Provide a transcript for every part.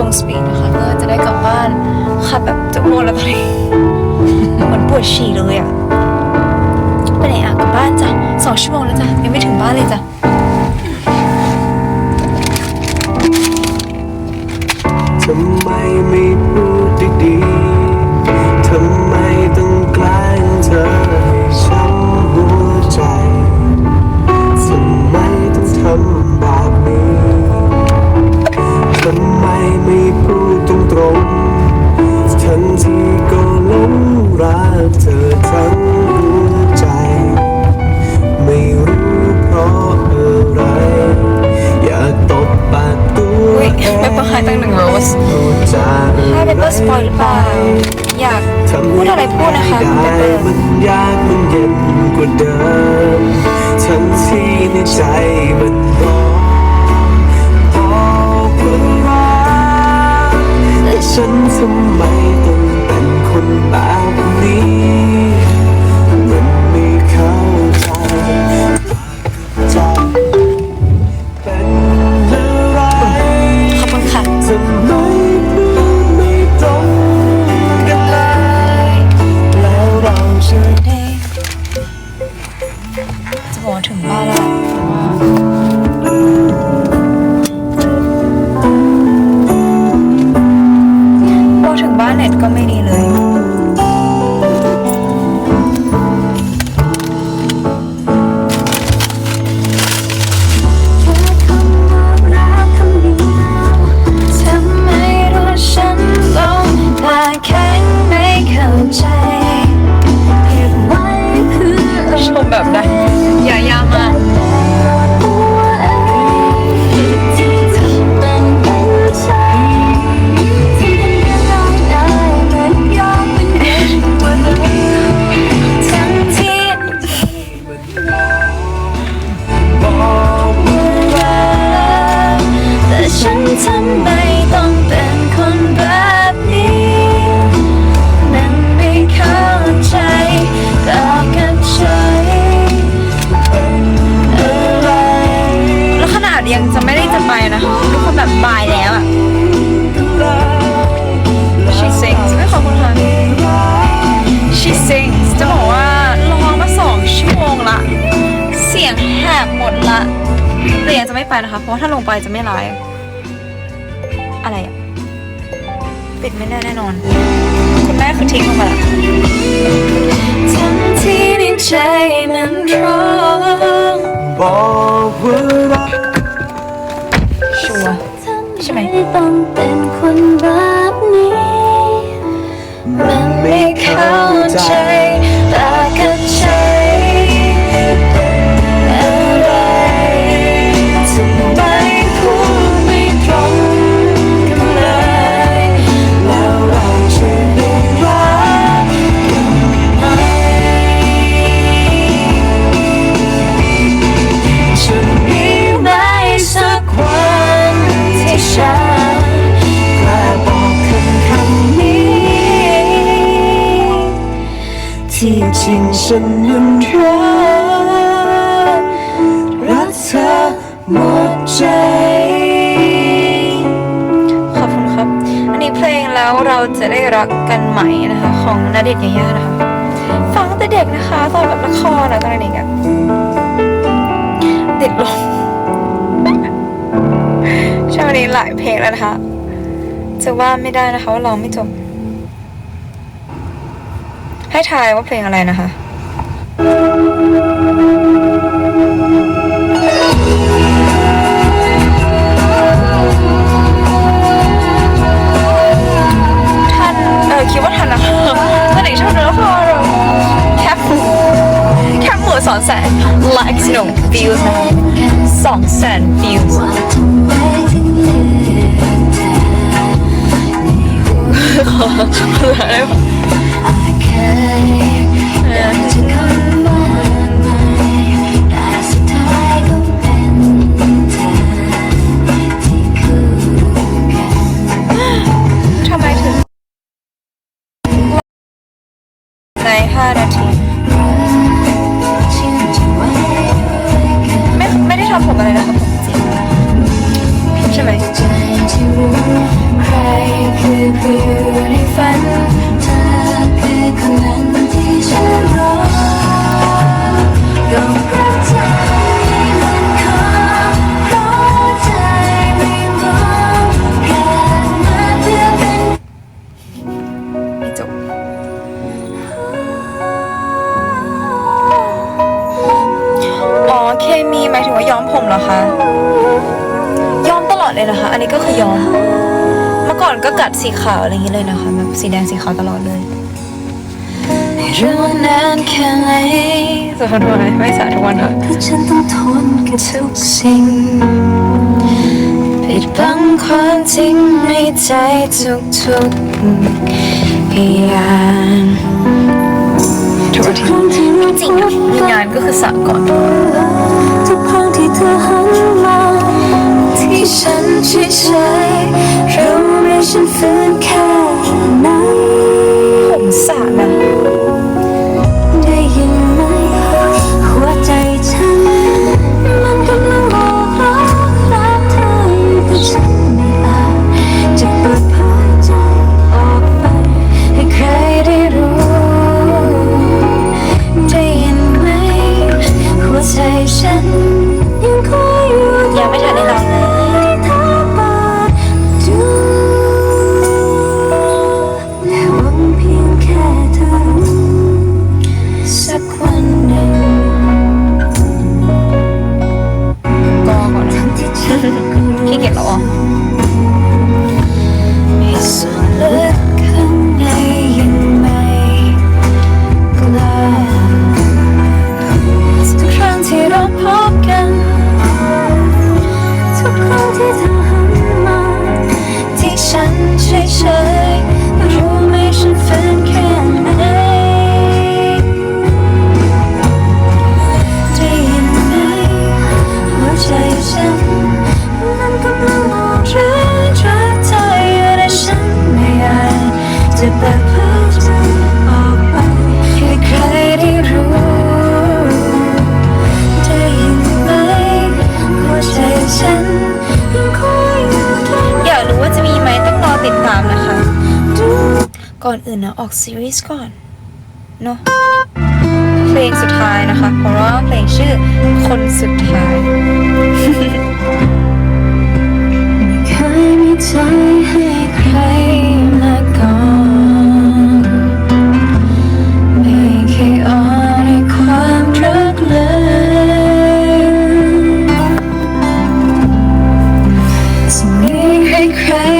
วงสปีดนะคะเพื่อจะได้กลับบ้านขับแบบจะอ้วกแล้วตอนนี้เหมือนปวดฉี่เลยอะไปไหนอะกลับบ้านจ้ะสองชั่วโมงแล้วจ้ะยังไม่ถึงบ้านเลยจ้ะทำไมไม่พูดดี สปอยหรือเปล่าอยากพูดอะไรพูดนะคะคุณเปเปอร์มันยากมันเย็นกว่าเดิมทั้งที่ในใจมันบอกบอกว่ารักแต่ฉันทำไมต้องเป็นคนแบบนี้ แบบนั้น นะคะ เพราะว่าถ้าลงไปจะไม่ไลฟ์อะไรอะปิดไม่ได้แน่นอน คุณแม่คือทิ้งลงมาละทั้งที่ในใจมันร้องบอกว่ารักชัวร์ใช่ไหมต้องเป็นคนแบบนี้ มันไม่เข้า เด็กยายานะคะฟังตั้งแต่เด็กนะคะ ตอนแบบละครอะตอนเด็กอะติดลมช่วงนี้หลายเพลงแล้วนะคะ จะว่าไม่ได้นะคะว่าร้องไม่จบ ให้ทายว่าเพลงอะไรนะคะ ตอนเด็กชอบดูละครแคปหมูแคปหมูสอนแสน likes no views นะคะสองแสน views ขออะไรวะ ขาวอะไรอย่างเงี้ยเลยนะคะแบบสีแดงสีขาวตลอดเลยไม่ดานานแค่ไนสาธุไหมไม่สาธุนะที่ฉันต้องทนกับทุกสิ่งปิดบังความจริงในใจทุกทุกอย่างทุกทีจริงมีงานก็คือสะก่อนทุกครั้งที่เธอหันมาที่ฉันเฉย อย่ารู้ว่าจะมีไหมต้องรอติดตามนะคะ ก่อนอื่นนะออกซีรีส์ก่อน เนาะเพลงสุดท้ายนะคะ เพราะว่าเพลงชื่อคนสุดท้ายไม่เคยมีใจให้ cry.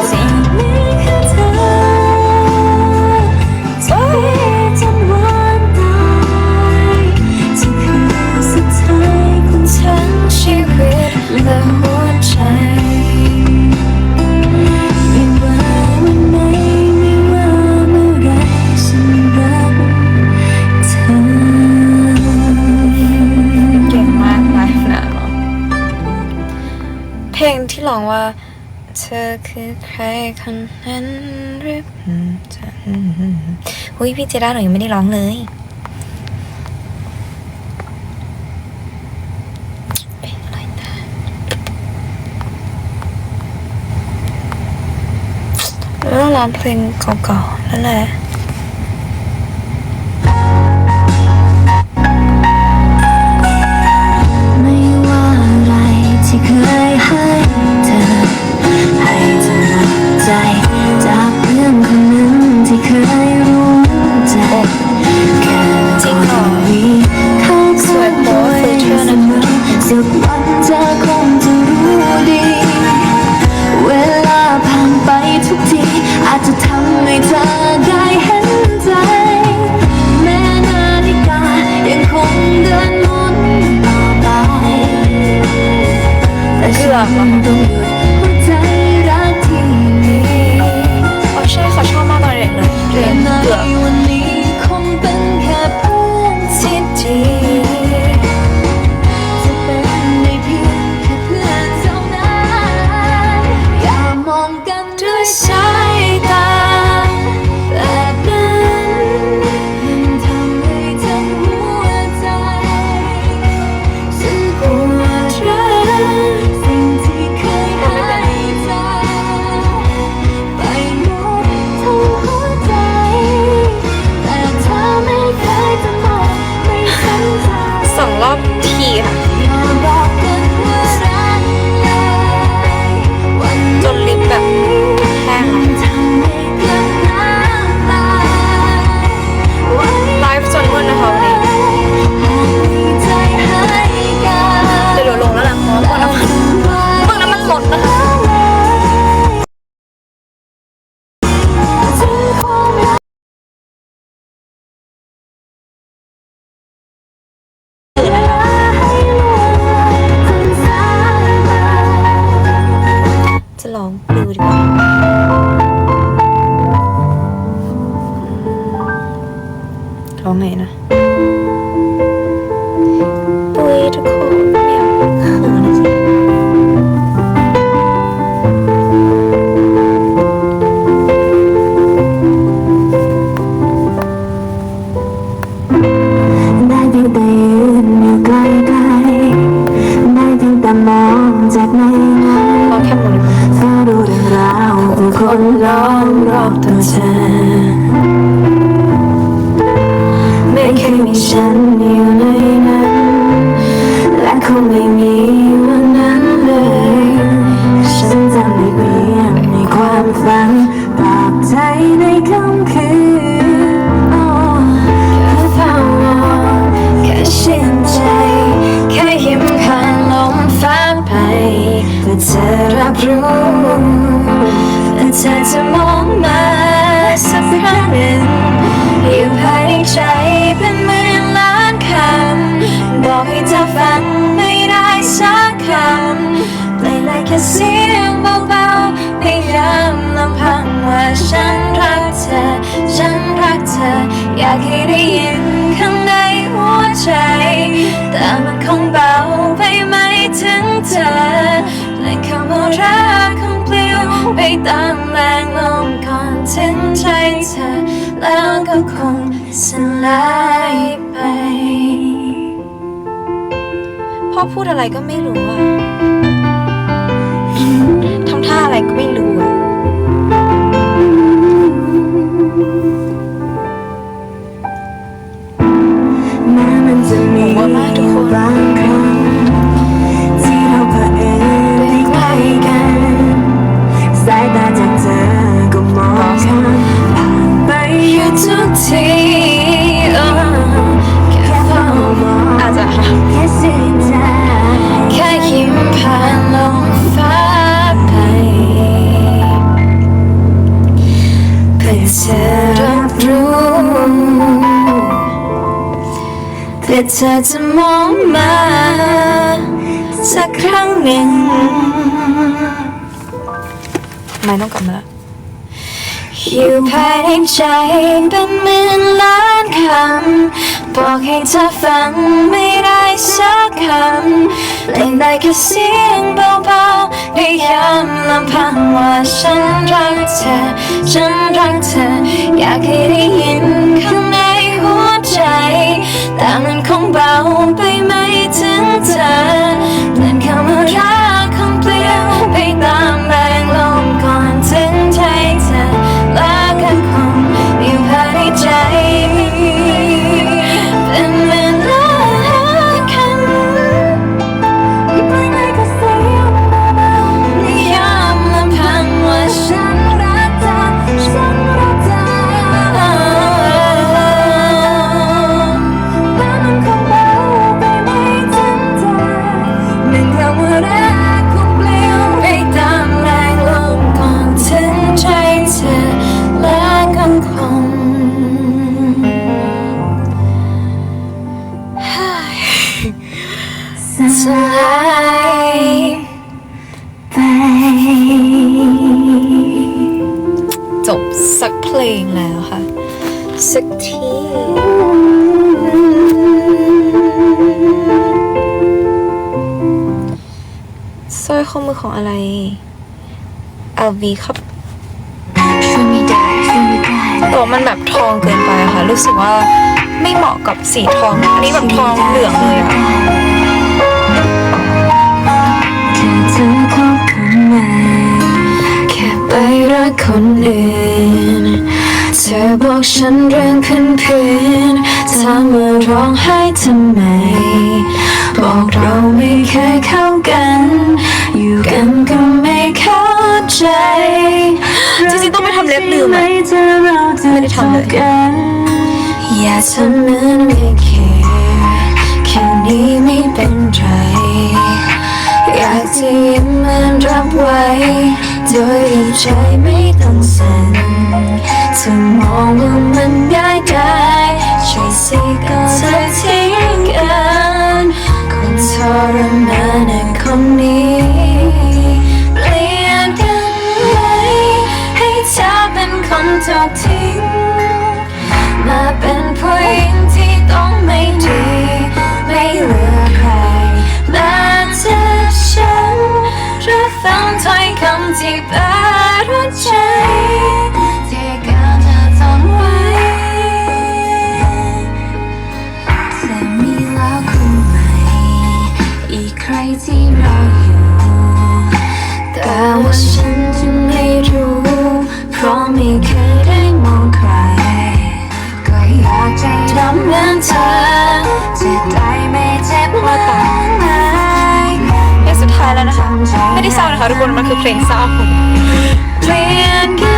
sozinho. ท่านั้นหรือหุยพี่เจด้าหนูยังไม่ได้ร้องเลยร้องเพลงเก่าๆนั่นแหละ 山。 หายไป พ่อพูดอะไรก็ไม่รู้อะทำท่าอะไรก็ไม่รู้อะแม้มากทุกคน ธอจะมองมา สักครั้งหนึ่ง ไม่ต้องกลับมาละอยู่ภายในใจเป็นหมื่นล้านคำบอกให้เธอฟังไม่ได้สักคำเล่นได้แค่เสียงเบาๆได้ย้ำลำพังว่าฉันรักเธอ ฉันรักเธอ อยากให้ได้ยินคำ แต่มันคงเบาไปไม่ถึงเธอเหมือนคำว่ารัก สร้อยข้อมือของอะไร LV ครับช่วยไม่ได้ช่วยไม่ได้แต่ว่ามันแบบทองเกินไปอะค่ะ รู้สึกว่าไม่เหมาะกับสีทอง อันนี้แบบทองเหลืองเลยอะแค่เธอคบคนใหม่แค่ไปรักคนอื่น เธอบอกฉันเรื่องเพื่อนๆถามว่าร้องไห้ทำไม บอกเราไม่เคยเข้ากัน อยู่กันก็ไม่เข้าใจจริงๆต้องไปทำเล็บลืมอะไม่ได้ทำเลยอย่าทำเหมือนไม่เคแค่นี้ไม่เป็นไรอยากจะยิ้มมันรับไว้โดยใจไม่ต้องสั่นเธอมองว่ามันง่ายได้ ไม่ได้เศร้าน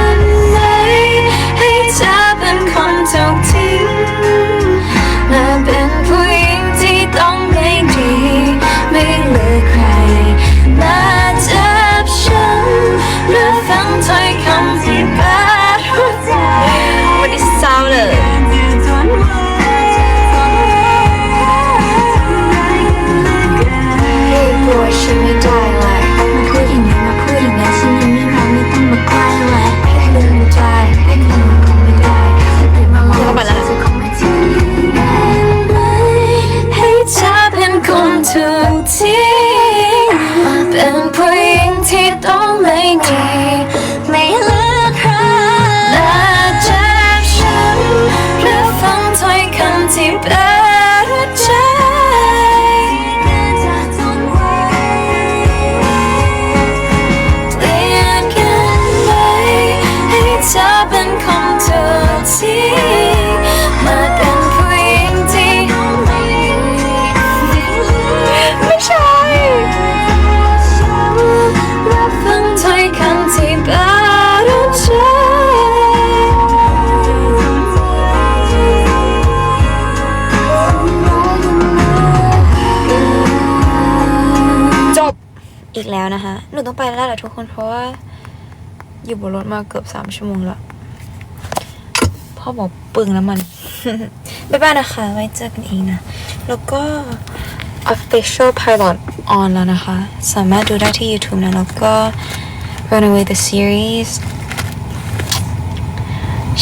อีกแล้วนะคะ หนูต้องไปแล้วแหละทุกคนเพราะว่า อยู่บนรถมาเกือบสามชั่วโมงแล้ว พ่อบอกปึงแล้วมัน บ๊ายบายนะคะ ไว้เจอกันอีกนะ แล้วก็ official pilot on แล้วนะคะ สามารถดูได้ที่ YouTube นะ แล้วก็ Runaway the series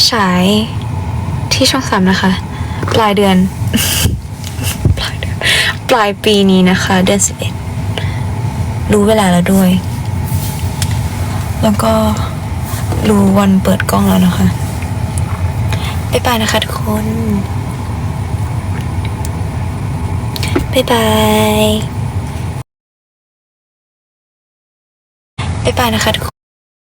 ฉายที่ช่องสามนะคะ ปลายเดือน ปลายเดือน ปลายปีนี้นะคะ เดือนสิบเอ็ด รู้เวลาแล้วด้วย แล้วก็รู้วันเปิดกล้องแล้วนะคะบ๊ายบายนะคะทุกคนบ๊ายบายบ๊ายบายนะคะทุกคน